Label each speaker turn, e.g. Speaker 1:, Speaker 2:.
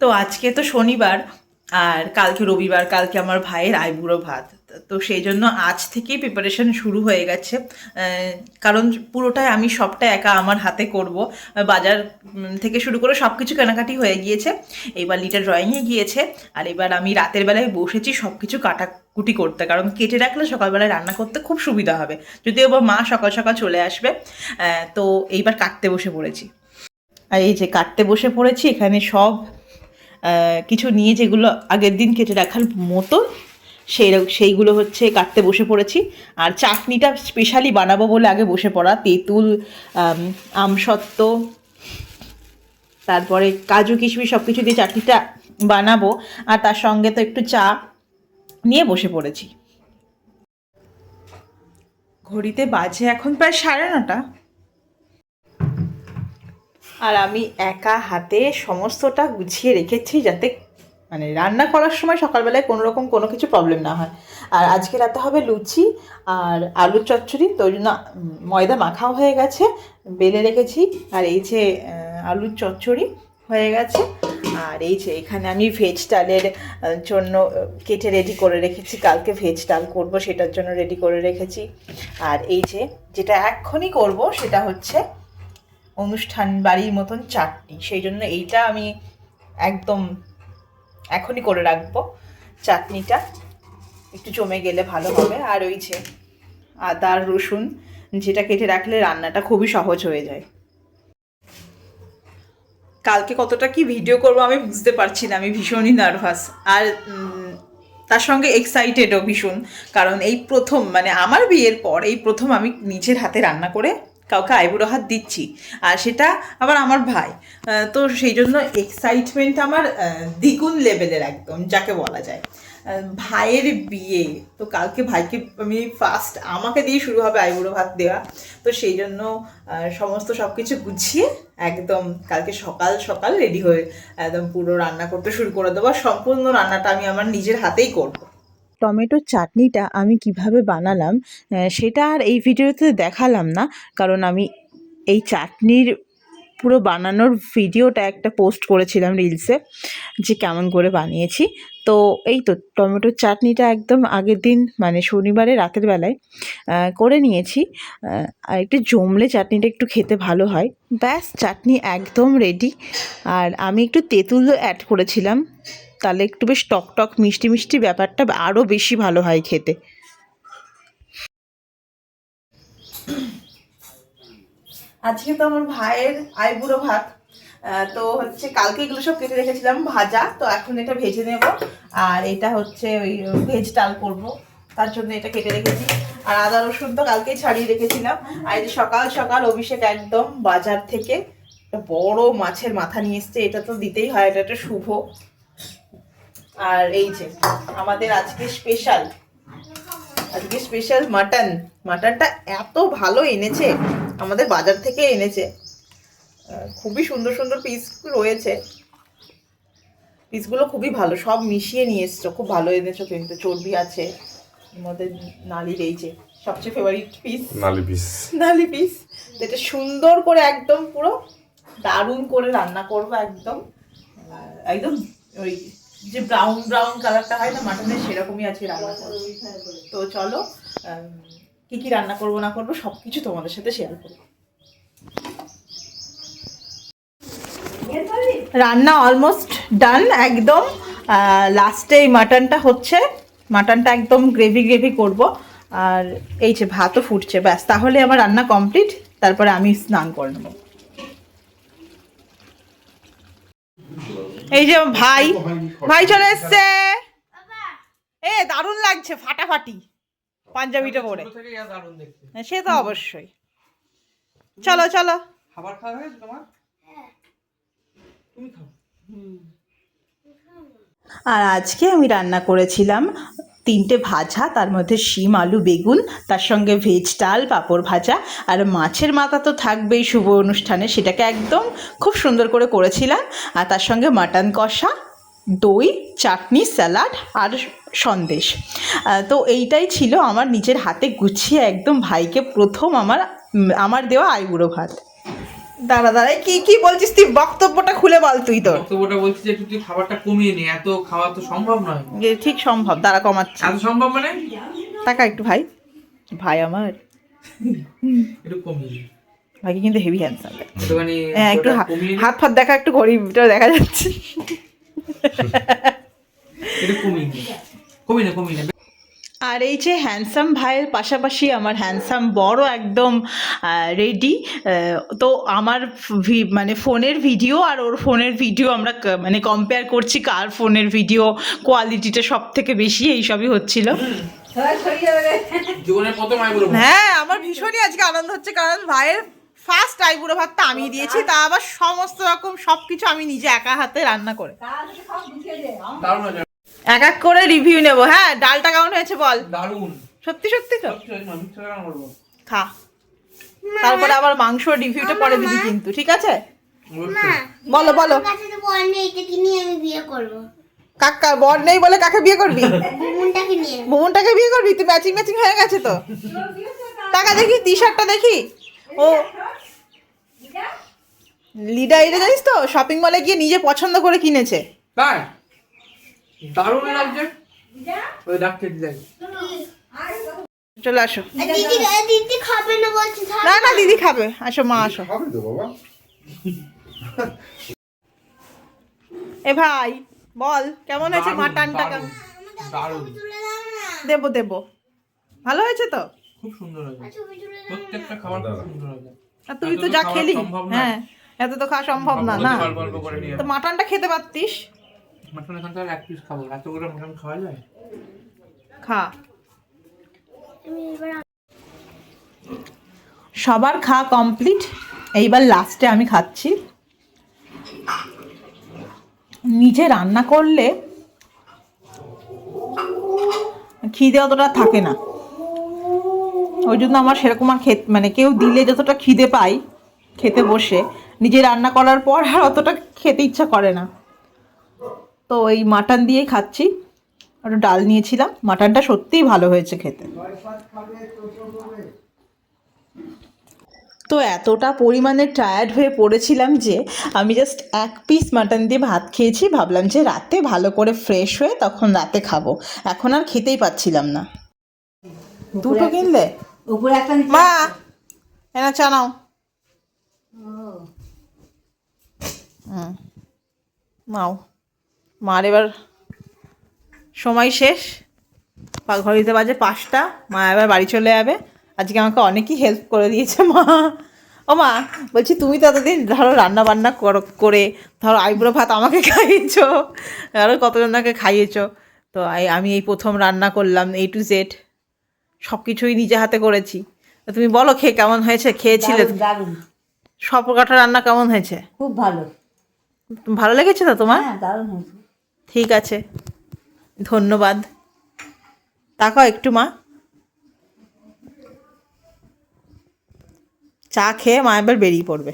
Speaker 1: তো আজকে তো শনিবার আর কালকে রবিবার, কালকে আমার ভাইয়ের আইবুড়ো ভাত। তো সেই জন্য আজ থেকেই প্রিপারেশন শুরু হয়ে গেছে। কারণ পুরোটাই আমি সবটা একা আমার হাতে করব। বাজার থেকে শুরু করে সব কিছু কেনাকাটি হয়ে গিয়েছে। এইবার লিটার ড্রয়িংয়ে গিয়েছে। আর এবার আমি রাতের বেলায় বসেছি সব কিছু কাটাকুটি করতে। কারণ কেটে রাখলে সকালবেলায় রান্না করতে খুব সুবিধা হবে। যদিও বা মা সকাল সকাল চলে আসবে। তো এইবার কাটতে বসে পড়েছি। আর এই যে কাটতে বসে পড়েছি, এখানে সব কিছু নিয়ে যেগুলো আগের দিন কেটে রাখার মতো সেই সেইগুলো হচ্ছে কাটতে বসে পড়েছি। আর চাটনিটা স্পেশালি বানাবো বলে আগে বসে পড়া। তেঁতুল আম, আমসত্ত্ব তারপরে কাজু কিশমিশ সব কিছু দিয়ে চাটনিটা বানাবো। আর তার সঙ্গে তো একটু চা নিয়ে বসে পড়েছি। ঘড়িতে বাজে এখন প্রায় সাড়ে নটা। আর আমি একা হাতে সমস্তটা গুছিয়ে রেখেছি যাতে মানে রান্না করার সময় সকালবেলায় কোনো রকম কোনো কিছু প্রবলেম না হয়। আর আজকে রাতে হবে লুচি আর আলুর চচ্চড়ি, তো জন্য ময়দা মাখাও হয়ে গেছে, বেলে রেখেছি। আর এই যে আলুর চচ্চড়ি হয়ে গেছে। আর এই যে, এখানে আমি ভেজ ডালের জন্য কেটে রেডি করে রেখেছি। কালকে ভেজ ডাল করব, সেটার জন্য রেডি করে রেখেছি। আর এই যে, যেটা এক্ষুনি করব, সেটা হচ্ছে অনুষ্ঠান বাড়ির মতন চাটনি সেই জন্য এইটা আমি একদম এখনই করে রাখব। চাটনিটা একটু জমে গেলে ভালো হবে। আর ওই যে আদা, রসুন যেটা কেটে রাখলে রান্নাটা খুবই সহজ হয়ে যায়। কালকে কতটা কি ভিডিও করব আমি বুঝতে পারছি না, আমি ভীষণই নার্ভাস। আর তার সঙ্গে এক্সাইটেডও ভীষণ। কারণ এই প্রথম মানে আমার বিয়ের পর এই প্রথম আমি নিজের হাতে রান্না করে কাউকে আইবুড়ো হাত দিচ্ছি। আর সেটা আবার আমার ভাই। তো সেই জন্য এক্সাইটমেন্ট আমার দ্বিগুণ লেভেলের একদম, যাকে বলা যায়। ভাইয়ের বিয়ে, তো কালকে ভাইকে আমি ফার্স্ট আমাকে দিয়ে শুরু হবে আইবুড়ো ভাত দেওয়া। তো সেই জন্য সমস্ত সব কিছু গুছিয়ে একদম কালকে সকাল সকাল রেডি হয়ে একদম পুরো রান্না করতে শুরু করে দেবো। সম্পূর্ণ রান্নাটা আমি আমার নিজের হাতেই করব। টমেটোর চাটনিটা আমি কীভাবে বানালাম সেটা আর এই ভিডিওতে দেখালাম না। কারণ আমি এই চাটনির পুরো বানানোর ভিডিওটা একটা পোস্ট করেছিলাম রিলসে যে কেমন করে বানিয়েছি। তো এই তো টমেটোর চাটনিটা একদম আগের দিন মানে শনিবারে রাতের বেলায় করে নিয়েছি। আর একটু জমলে চাটনিটা একটু খেতে ভালো হয়। ব্যাস, চাটনি একদম রেডি আর আমি একটু তেঁতুলও অ্যাড করেছিলাম। তাহলে একটু বেশ টক টক, মিষ্টি মিষ্টি ব্যাপারটা আরও বেশি ভালো হয় খেতে। আজকে তো আমার ভাইয়ের আইবুড়ো ভাত। তো হচ্ছে কালকে এগুলো সব কেটে রেখেছিলাম, ভাজা। তো এখন এটা ভেজে নেব। আর এটা হচ্ছে ওই ভেজ ডাল করব। তার জন্য এটা কেটে রেখেছি। আর আদা রসুন তো কালকেই ছাড়িয়ে রেখেছিলাম। আর এই সকাল সকাল অভিষেক একদম বাজার থেকে বড় মাছের মাথা নিয়ে এসছে। এটা তো দিতেই হয়, এটা একটা শুভ। আর এই যে আমাদের আজকে স্পেশাল আজকে স্পেশাল মাটন মাটনটা এত ভালো এনেছে আমাদের বাজার থেকে এনেছে। খুবই সুন্দর সুন্দর পিস রয়েছে। পিসগুলো খুবই ভালো সব মিশিয়ে নিয়ে এসছো খুব ভালো এনেছো কিন্তু চর্বি আছে। আমাদের নালির এই যে সবচেয়ে ফেভারিট পিস
Speaker 2: নালি পিস
Speaker 1: নালি পিস এটা সুন্দর করে একদম পুরো দারুণ করে রান্না করব একদম। একদম ওই যে ব্রাউন ব্রাউন কালারটা হয় না, মাটনের সেরকমই আছে রান্না করব তো চলো কি কি রান্না করব না করব সব কিছু তোমাদের সাথে শেয়ার করব। রান্না অলমোস্ট ডান একদম লাস্টে এই মাটনটা হচ্ছে, মাটনটা একদম গ্রেভি গ্রেভি করব। আর এই যে ভাতও ফুটছে, ব্যাস, তাহলে আমার রান্না কমপ্লিট তারপরে আমি স্নান করে নেব। এই যে ভাই ভাই চলে এসছে। এ দারুণ লাগছে ফাটাফাটি পাঞ্জাবিটা পরে। সে তো অবশ্যই। চলো চলো।
Speaker 3: খাবার খাওয়া হয়েছে তোমার? তুমি খাও।
Speaker 1: আর আজকে আমি রান্না করেছিলাম তিনটে ভাজা, তার মধ্যে শিম, আলু, বেগুন, তার সঙ্গে ভেজ ডাল, পাঁপড় ভাজা। আর মাছের মাথা তো থাকবেই শুভ অনুষ্ঠানে, সেটাকে একদম খুব সুন্দর করে করেছিলাম। আর তার সঙ্গে মাটন কষা, দই, চাটনি, স্যালাড আর সন্দেশ। তো এইটাই ছিল আমার নিজের হাতে গুছিয়ে একদম ভাইকে প্রথম আমার আমার দেওয়া আইবুড়ো ভাত। দাঁড়া দাঁড়া কি কি বলছিস? তুই বক্তব্যটা খুলে বল তুই তোর।
Speaker 2: বক্তব্যটা বলছি যে তুই খাবারটা কমিয়ে নে এত খাওয়া তো সম্ভব নয়।
Speaker 1: যে ঠিক সম্ভব দাঁড়া কমাচ্ছি।
Speaker 2: এত সম্ভব মানে?
Speaker 1: টাকা একটু ভাই। ভাই আমার।
Speaker 2: একটু কমিয়ে
Speaker 1: ভাইকে কিন্তু হেভি হ্যান্ডসাম হ্যাঁ একটু হাত ফাত দেখা একটু ঘড়িটা দেখা যাচ্ছে।
Speaker 2: একটু কমিয়ে কমিয়ে নে কমিয়ে নে।
Speaker 1: আর এই যে হ্যান্ডসাম ভাইয়ের পাশাপাশি আমার হ্যান্ডসাম বড় একদম রেডি তো আমার ভি- মানে ফোনের ভিডিও আর ওর ফোনের ভিডিও আমরা মানে কম্পেয়ার করছি কার ফোনের ভিডিও কোয়ালিটিটা সব থেকে বেশি এইসবই হচ্ছিল। হ্যাঁ আমার ভীষণই আজকে আনন্দ হচ্ছে কারণ ভাইয়ের ফার্স্ট আইবুড়ো ভাতটা আমি দিয়েছি তা আবার সমস্ত রকম সব কিছু আমি নিজে একা হাতে রান্না করে। এক এক করে রিভিউ নেব। হ্যাঁ ডালটা কেমন হয়েছে বল?
Speaker 2: দারুণ।
Speaker 1: সত্যি সত্যি তো? খা। তারপরে আবার মাংস রিভিউটা পরে দিবি কিন্তু ঠিক আছে? বলো বলো।
Speaker 3: আমার কাছে তো বর নেই এটাকে নিয়ে আমি বিয়ে করব?
Speaker 1: কাকা বর নেই বলে কাকে বিয়ে করবি? মোহনটাকে বিয়ে করবি? তুই ম্যাচিং ম্যাচিং হয়ে গেছে তো? টাকা দেখি টি শার্টটা দেখি। ও। লিডা? এটা জানিস তো শপিং মলে গিয়ে নিজে পছন্দ করে কিনেছে।
Speaker 2: তাই? দারুণ লাগছে। ওই ডাক্তার দিদাই
Speaker 1: চলে আসো।
Speaker 3: দিদি দিদি খাবে না বলছে
Speaker 1: না না দিদি খাবে। আসো মা আসো।
Speaker 4: হবে তো বাবা।
Speaker 1: এ ভাই বল কেমন হয়েছে
Speaker 2: দারুণ,
Speaker 1: মাটনটা কেমন দেবো দেবো। ভালো হয়েছে তো?
Speaker 2: খুব সুন্দর হয়েছে।
Speaker 3: ছবি তুলে দাও
Speaker 2: প্রত্যেকটা খাবার সুন্দর হয়েছে।
Speaker 1: আর তুই তো যা খেলি। হ্যাঁ এত তো খাওয়া সম্ভব না না। তো মাটনটা খেতে পারতিস?
Speaker 2: মাটন এখান থেকে এক পিস খাব। এত করে মাটন খাওয়া যায়?
Speaker 1: খা। সবার খাওয়া কমপ্লিট এইবার লাস্টে আমি খাচ্ছি। নিজে রান্না করলে খিদে অতটা থাকে না। ওই জন্য আমার সেরকম আর খেত মানে কেউ দিলে যতটা খিদে পাই খেতে বসে। নিজে রান্না করার পর আর অতটা খেতে ইচ্ছা করে না। তো এই মাটন দিয়েই খাচ্ছি। একটু ডাল নিয়েছিলাম। মাটনটা সত্যিই ভালো হয়েছে খেতে। তো এতটা পরিমাণে টায়ার্ড হয়ে পড়েছিলাম যে আমি জাস্ট এক পিস মাটন দিয়ে ভাত খেয়েছি। ভাবলাম যে রাতে ভালো করে ফ্রেশ হয়ে তখন রাতে খাব। এখন আর খেতেই পাচ্ছিলাম না। দুটো কিনলে? মা! এনা চা নাও। হুম। নাও। মার এবার সময় শেষ। পা- ঘড়িতে বাজে পাঁচটা। মা এবার বাড়ি চলে যাবে। আজকে আমাকে অনেকই হেল্প করে দিয়েছে মা। ও মা বলছি তুমি তো এতদিন ধরো রান্না বান্না করো- করে ধরো আইবুড়ো ভাত আমাকে খাইয়েছো আরও কতজনকে খাইয়েছো। তো আমি এই প্রথম রান্না করলাম এই টু জেড সব কিছুই নিজে হাতে করেছি। তো তুমি বলো খেয়ে কেমন হয়েছে? খেয়েছিলে? সব কাঠা রান্না কেমন হয়েছে?
Speaker 5: খুব ভালো।
Speaker 1: ভালো লেগেছে তো তোমার?
Speaker 5: হ্যাঁ দারুণ হয়েছে।
Speaker 1: ঠিক আছে। ধন্যবাদ। তাকাও একটু মা। চা খেয়ে মা এবার বেরিয়ে পড়বে।